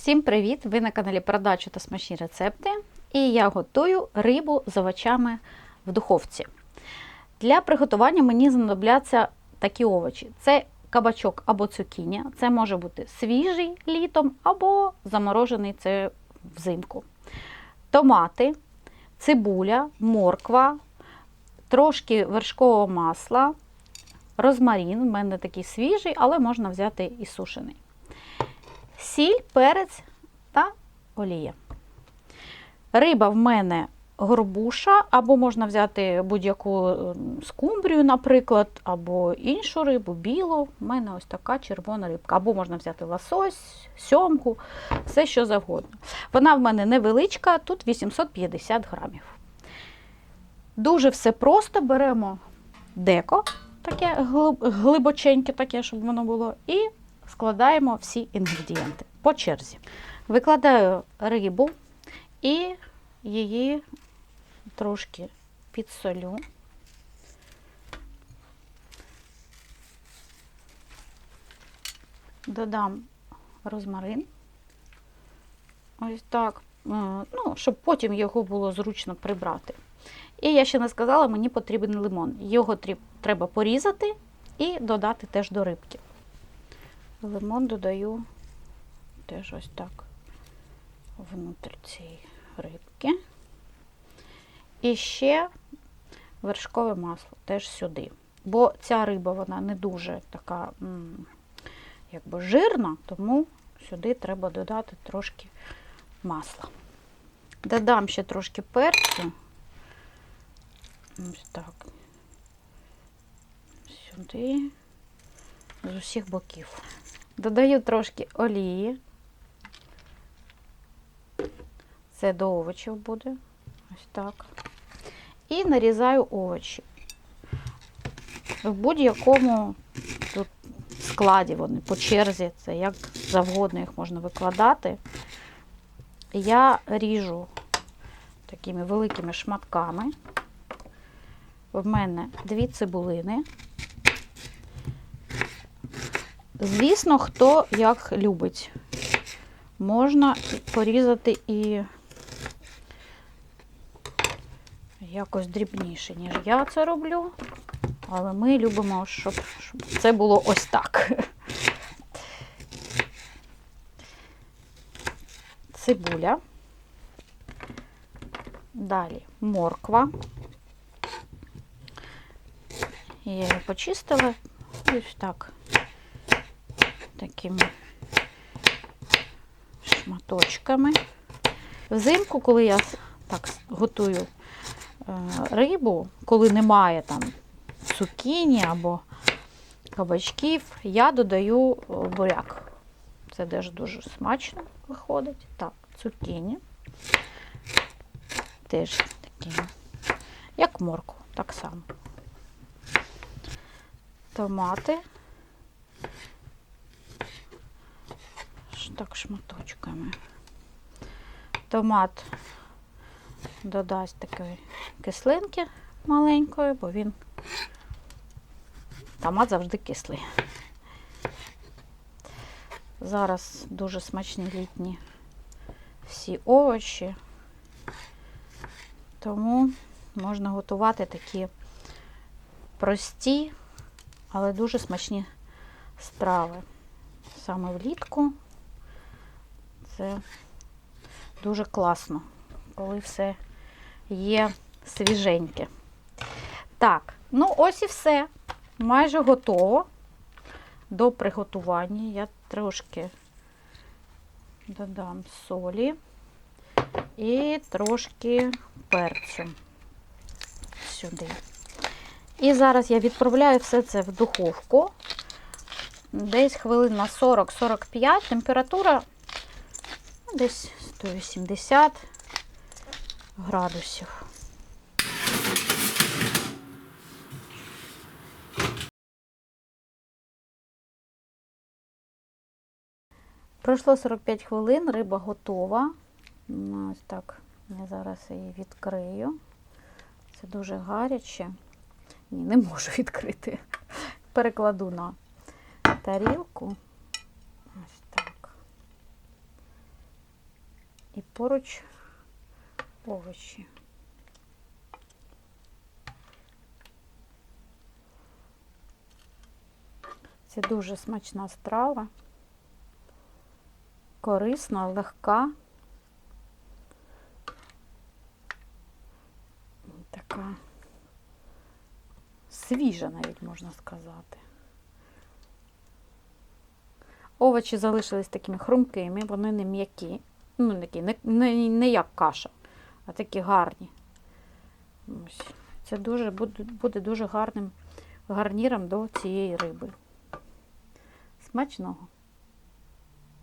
Всім привіт! Ви на каналі Продачу та смачні рецепти. І я готую рибу з овочами в духовці. Для приготування мені знадобляться такі овочі: це кабачок або цукіні. Це може бути свіжий літом або заморожений це взимку. Томати, цибуля, морква, трошки вершкового масла, розмарин. У мене такий свіжий, але можна взяти і сушений сіль, перець та олія. Риба в мене горбуша, або можна взяти будь-яку ем, скумбрію, наприклад, або іншу рибу, білу. У мене ось така червона рибка. Або можна взяти лосось, сьомку, все що завгодно. Вона в мене невеличка, тут 850 грамів. Дуже все просто беремо деко, таке глибоченьке, таке, щоб воно було, і складаємо всі інгредієнти по черзі. Викладаю рибу і її трошки підсолю. Додам розмарин. Ось так. Е, Ну, щоб потім його було зручно прибрати. І я ще не сказала, мені потрібен лимон. Його треба порізати і додати теж до рибки. Лимон додаю теж ось так внутрі цієї рибки. І ще вершкове масло теж сюди. Бо ця риба вона не дуже така якби жирна, тому сюди треба додати трошки масла. Додам ще трошки перцю. Ось так. Сюди з усіх боків. Додаю трошки олії. Це до овочів буде. Ось так. І нарізаю овочі. В будь-якому тут складі вони по черзі, це як завгодно їх можна викладати. Я ріжу такими великими шматками. В мене дві цибулини. Звісно, хто як любить. Можна порізати і якось дрібніше, ніж я це роблю. Але ми любимо, щоб, щоб це було ось так. Цибуля. Далі морква. Я її почистила і ось так такими шматочками. Взимку, коли я так готую рибу, коли немає там цукіні або кабачків, я додаю е, буряк. Це теж дуже смачно виходить. Так, цукіні. Теж такі, як морку, так само. Томати. Так шматочками. Томат додасть такої кислинки маленької, бо він томат завжди кислий. Зараз дуже смачні літні всі овочі, тому можна готувати такі прості, але дуже смачні страви. Саме влітку це дуже класно, коли все є свіженьке. Так, ну ось і все. Майже готово до приготування. Я трошки додам солі і трошки перцю сюди. І зараз я відправляю все це в духовку. Десь хвилин на 40-45. Температура ну, десь 180 градусів. Пройшло 45 хвилин, риба готова. Ось так я зараз її відкрию. Це дуже гаряче. Ні, не можу відкрити. Перекладу на тарілку. Ось так. І поруч овочі. Це дуже смачна страва, корисна, легка. Така свіжа, навіть можна сказати. Овочі залишились такими хрумкими, вони не м'які. Ну, такі, не, не, не як каша, а такі гарні. Ось. Це дуже, буде, буде дуже гарним гарніром до цієї риби. Смачного!